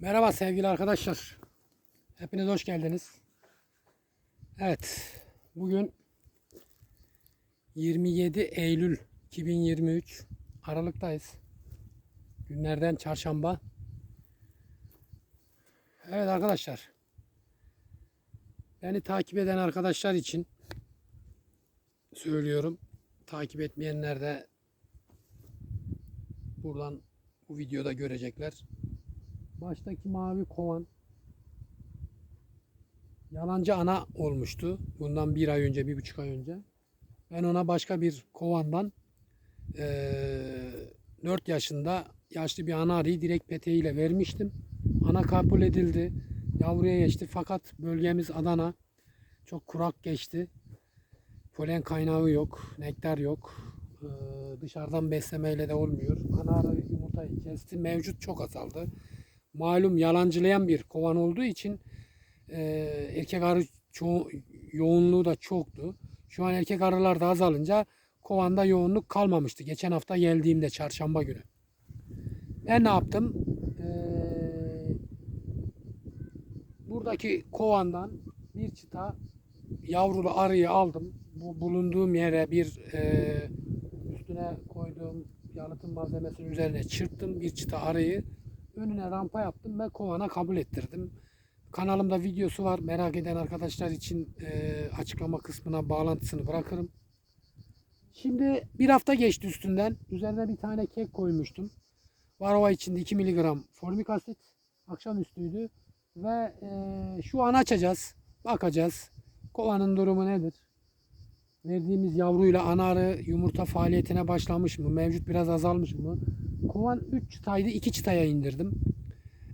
Merhaba sevgili arkadaşlar. Hepiniz hoş geldiniz. Evet, bugün 27 Eylül 2023 Aralık'tayız. Günlerden çarşamba. Evet arkadaşlar. Beni takip eden arkadaşlar için söylüyorum. Takip etmeyenler de buradan bu videoda görecekler. Baştaki mavi kovan yalancı ana olmuştu. Bundan bir ay önce, bir buçuk ay önce. Ben ona başka bir kovandan eee 4 yaşında yaşlı bir ana arıyı direkt peteğiyle vermiştim. Ana kabul edildi. Yavruya geçti fakat bölgemiz Adana. Çok kurak geçti. Polen kaynağı yok, nektar yok. Eee, dışarıdan beslemeyle de olmuyor. Ana arı yumurtayı kesti. Mevcut çok azaldı malum yalancılayan bir kovan olduğu için e, erkek arı ço- yoğunluğu da çoktu. Şu an erkek arılar da azalınca kovanda yoğunluk kalmamıştı. Geçen hafta geldiğimde çarşamba günü. Ben ne yaptım? Ee, buradaki kovandan bir çıta yavrulu arıyı aldım. Bu bulunduğum yere bir e, üstüne koyduğum yalıtım malzemesinin üzerine çırptım bir çıta arıyı önüne rampa yaptım ve kovana kabul ettirdim. Kanalımda videosu var. Merak eden arkadaşlar için e, açıklama kısmına bağlantısını bırakırım. Şimdi bir hafta geçti üstünden. Üzerine bir tane kek koymuştum. Varova içinde 2 mg formik asit. Akşamüstüydü. Ve e, şu an açacağız. Bakacağız. Kovanın durumu nedir? Verdiğimiz yavruyla ana arı yumurta faaliyetine başlamış mı? Mevcut biraz azalmış mı? Kovan 3 çıtaydı 2 çıtaya indirdim.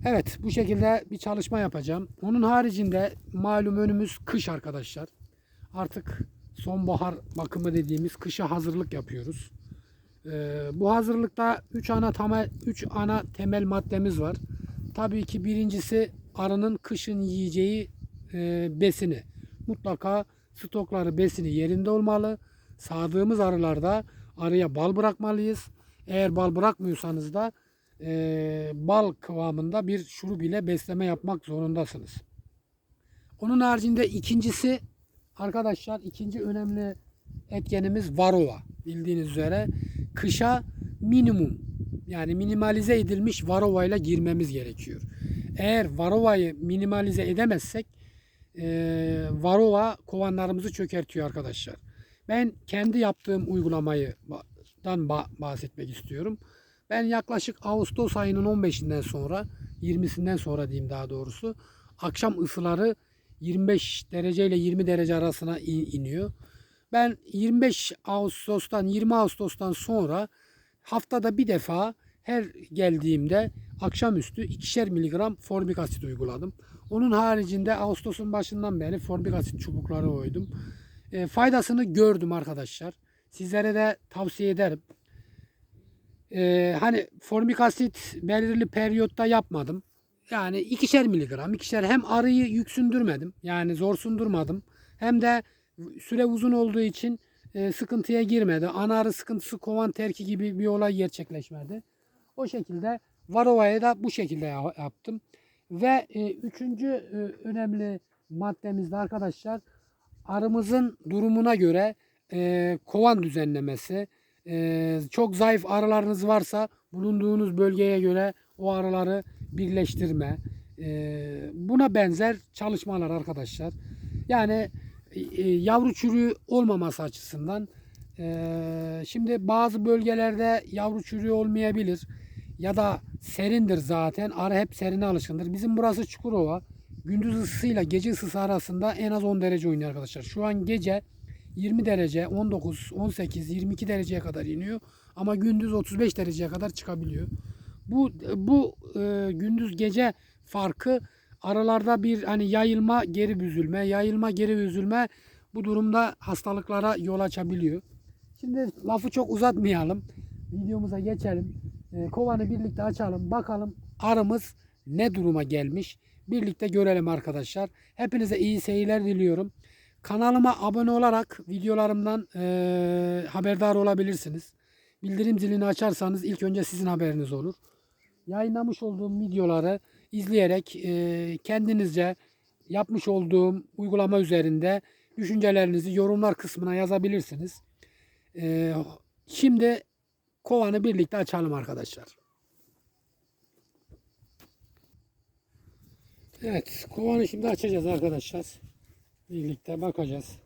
Evet bu şekilde bir çalışma yapacağım. Onun haricinde malum önümüz kış arkadaşlar. Artık sonbahar bakımı dediğimiz kışa hazırlık yapıyoruz. Ee, bu hazırlıkta 3 ana temel 3 ana temel maddemiz var. Tabii ki birincisi arının kışın yiyeceği e, besini. Mutlaka stokları besini yerinde olmalı. Sağdığımız arılarda arıya bal bırakmalıyız. Eğer bal bırakmıyorsanız da e, bal kıvamında bir şurup ile besleme yapmak zorundasınız. Onun haricinde ikincisi arkadaşlar ikinci önemli etkenimiz varova. Bildiğiniz üzere kışa minimum yani minimalize edilmiş varova ile girmemiz gerekiyor. Eğer varovayı minimalize edemezsek e, varova kovanlarımızı çökertiyor arkadaşlar. Ben kendi yaptığım uygulamayı dan ba- bahsetmek istiyorum. Ben yaklaşık Ağustos ayının 15'inden sonra 20'sinden sonra diyeyim daha doğrusu akşam ısıları 25 derece ile 20 derece arasına in- iniyor. Ben 25 Ağustos'tan 20 Ağustos'tan sonra haftada bir defa her geldiğimde akşamüstü ikişer miligram formik asit uyguladım. Onun haricinde Ağustos'un başından beri formik asit çubukları koydum. E, faydasını gördüm arkadaşlar. Sizlere de tavsiye ederim. Ee, hani formik asit belirli periyotta yapmadım. Yani ikişer miligram, ikişer hem arıyı yüksündürmedim. Yani zor sundurmadım. Hem de süre uzun olduğu için e, sıkıntıya girmedi. Ana arı sıkıntısı kovan terki gibi bir olay gerçekleşmedi. O şekilde Varova'yı da bu şekilde ya- yaptım. Ve e, üçüncü e, önemli maddemiz de arkadaşlar arımızın durumuna göre e, kovan düzenlemesi. E, çok zayıf arılarınız varsa bulunduğunuz bölgeye göre o arıları birleştirme. E, buna benzer çalışmalar arkadaşlar. Yani e, yavru çürüğü olmaması açısından e, şimdi bazı bölgelerde yavru çürüğü olmayabilir ya da serindir zaten. Arı hep serine alışkındır. Bizim burası Çukurova. Gündüz ısısıyla gece ısısı arasında en az 10 derece oynuyor arkadaşlar. Şu an gece 20 derece, 19, 18, 22 dereceye kadar iniyor. Ama gündüz 35 dereceye kadar çıkabiliyor. Bu bu e, gündüz gece farkı aralarda bir hani yayılma, geri büzülme, yayılma, geri büzülme bu durumda hastalıklara yol açabiliyor. Şimdi lafı çok uzatmayalım. Videomuza geçelim. E, kovanı birlikte açalım. Bakalım arımız ne duruma gelmiş. Birlikte görelim arkadaşlar. Hepinize iyi seyirler diliyorum. Kanalıma abone olarak videolarımdan eee, haberdar olabilirsiniz. Bildirim zilini açarsanız ilk önce sizin haberiniz olur. Yayınlamış olduğum videoları izleyerek e, kendinizce yapmış olduğum uygulama üzerinde düşüncelerinizi yorumlar kısmına yazabilirsiniz. E, şimdi kovanı birlikte açalım arkadaşlar. Evet, kovanı şimdi açacağız arkadaşlar. Birlikte bakacağız.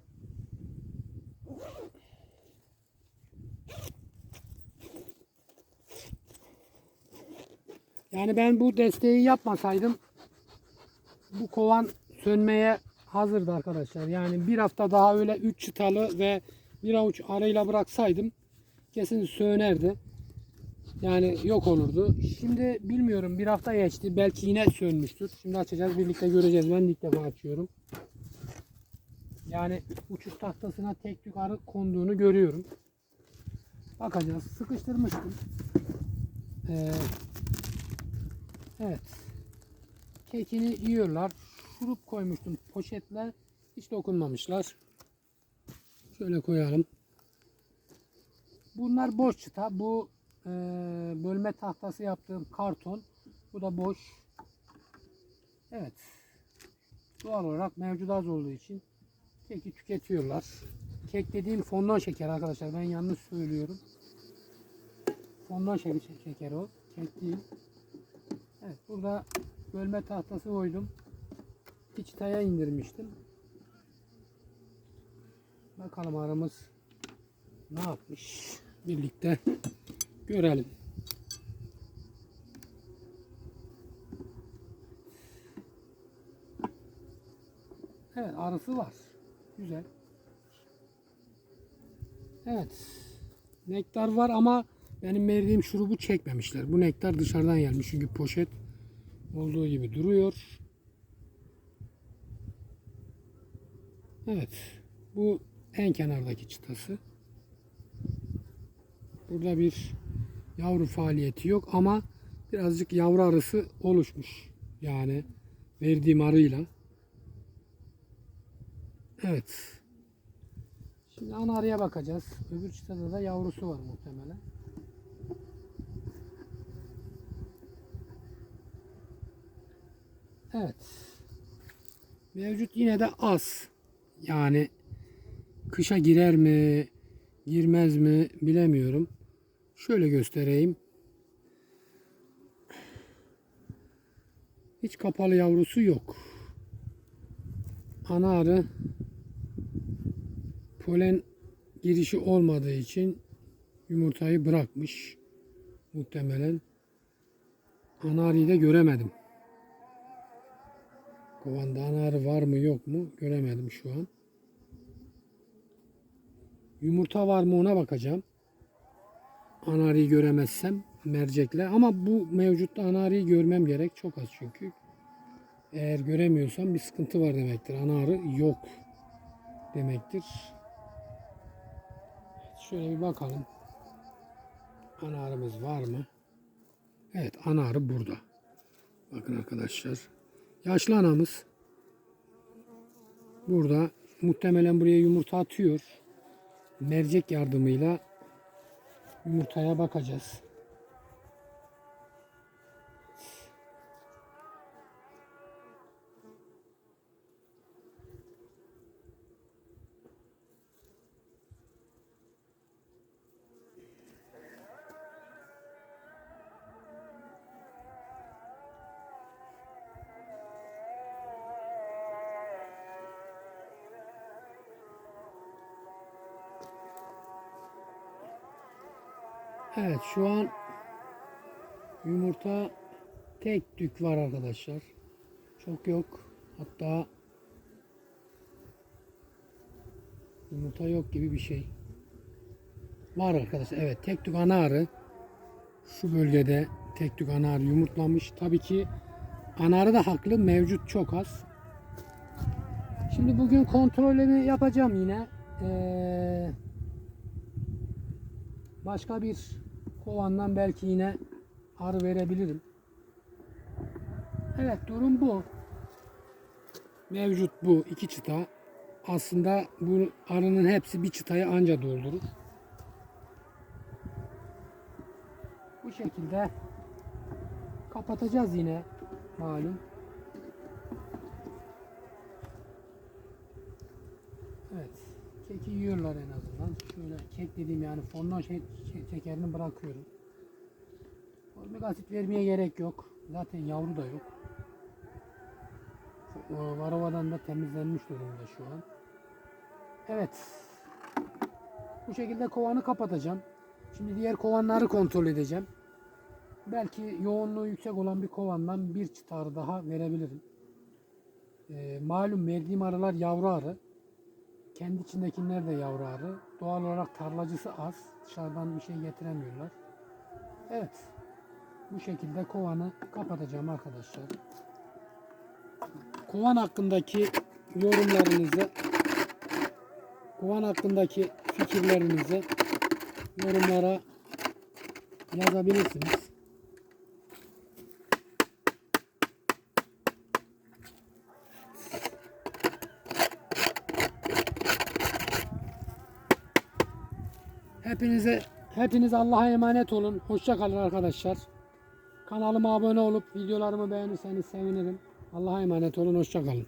Yani ben bu desteği yapmasaydım bu kovan sönmeye hazırdı arkadaşlar. Yani bir hafta daha öyle 3 çıtalı ve bir avuç arayla bıraksaydım kesin sönerdi. Yani yok olurdu. Şimdi bilmiyorum bir hafta geçti. Belki yine sönmüştür. Şimdi açacağız birlikte göreceğiz. Ben ilk defa açıyorum. Yani uçuş tahtasına tek tük arı konduğunu görüyorum. Bakacağız. Sıkıştırmıştım. Ee, evet. Kekini yiyorlar. Şurup koymuştum poşetle. Hiç dokunmamışlar. Şöyle koyalım. Bunlar boş çıta. Bu e, bölme tahtası yaptığım karton. Bu da boş. Evet. Doğal olarak mevcut az olduğu için keki tüketiyorlar. Kek dediğim fondant şeker arkadaşlar. Ben yanlış söylüyorum. Fondant şeker, şeker o. Kek değil. Evet burada bölme tahtası koydum. Bir çıtaya indirmiştim. Bakalım aramız ne yapmış. Birlikte görelim. Evet arısı var. Güzel. Evet. Nektar var ama benim verdiğim şurubu çekmemişler. Bu nektar dışarıdan gelmiş çünkü poşet olduğu gibi duruyor. Evet. Bu en kenardaki çıtası. Burada bir yavru faaliyeti yok ama birazcık yavru arısı oluşmuş. Yani verdiğim arıyla. Evet. Şimdi ana arıya bakacağız. Öbür çıtada da yavrusu var muhtemelen. Evet. Mevcut yine de az. Yani kışa girer mi, girmez mi bilemiyorum. Şöyle göstereyim. Hiç kapalı yavrusu yok. Ana arı polen girişi olmadığı için yumurtayı bırakmış. Muhtemelen. Ana arıyı da göremedim. Kovanda ana arı var mı yok mu göremedim şu an. Yumurta var mı ona bakacağım. Ana arıyı göremezsem mercekle ama bu mevcutta ana arıyı görmem gerek çok az çünkü. Eğer göremiyorsam bir sıkıntı var demektir. Ana arı yok demektir. Şöyle bir bakalım. Ana arımız var mı? Evet ana arı burada. Bakın arkadaşlar. Yaşlı anamız burada muhtemelen buraya yumurta atıyor. Mercek yardımıyla yumurtaya bakacağız. Evet şu an yumurta tek tük var arkadaşlar. Çok yok. Hatta yumurta yok gibi bir şey. Var arkadaşlar. Evet tek tük ana arı şu bölgede tek tük ana arı yumurtlamış. Tabii ki ana arı da haklı. Mevcut çok az. Şimdi bugün kontrolünü yapacağım yine. Ee, başka bir kovandan belki yine arı verebilirim. Evet durum bu. Mevcut bu iki çıta. Aslında bu arının hepsi bir çıtayı anca doldurur. Bu şekilde kapatacağız yine. malum. Evet. Keki yiyorlar en azından. Kek dediğim yani fondant şey, şey- şekerini bırakıyorum. Formik asit vermeye gerek yok. Zaten yavru da yok. Varavadan da temizlenmiş durumda şu an. Evet. Bu şekilde kovanı kapatacağım. Şimdi diğer kovanları kontrol edeceğim. Belki yoğunluğu yüksek olan bir kovandan bir çıtar daha verebilirim. Ee, malum verdiğim arılar yavru arı. Kendi içindekiler de yavru arı. Doğal olarak tarlacısı az. Dışarıdan bir şey getiremiyorlar. Evet. Bu şekilde kovanı kapatacağım arkadaşlar. Kovan hakkındaki yorumlarınızı kovan hakkındaki fikirlerinizi yorumlara yazabilirsiniz. Hepinize hepiniz Allah'a emanet olun. Hoşça kalın arkadaşlar. Kanalıma abone olup videolarımı beğenirseniz sevinirim. Allah'a emanet olun. Hoşça kalın.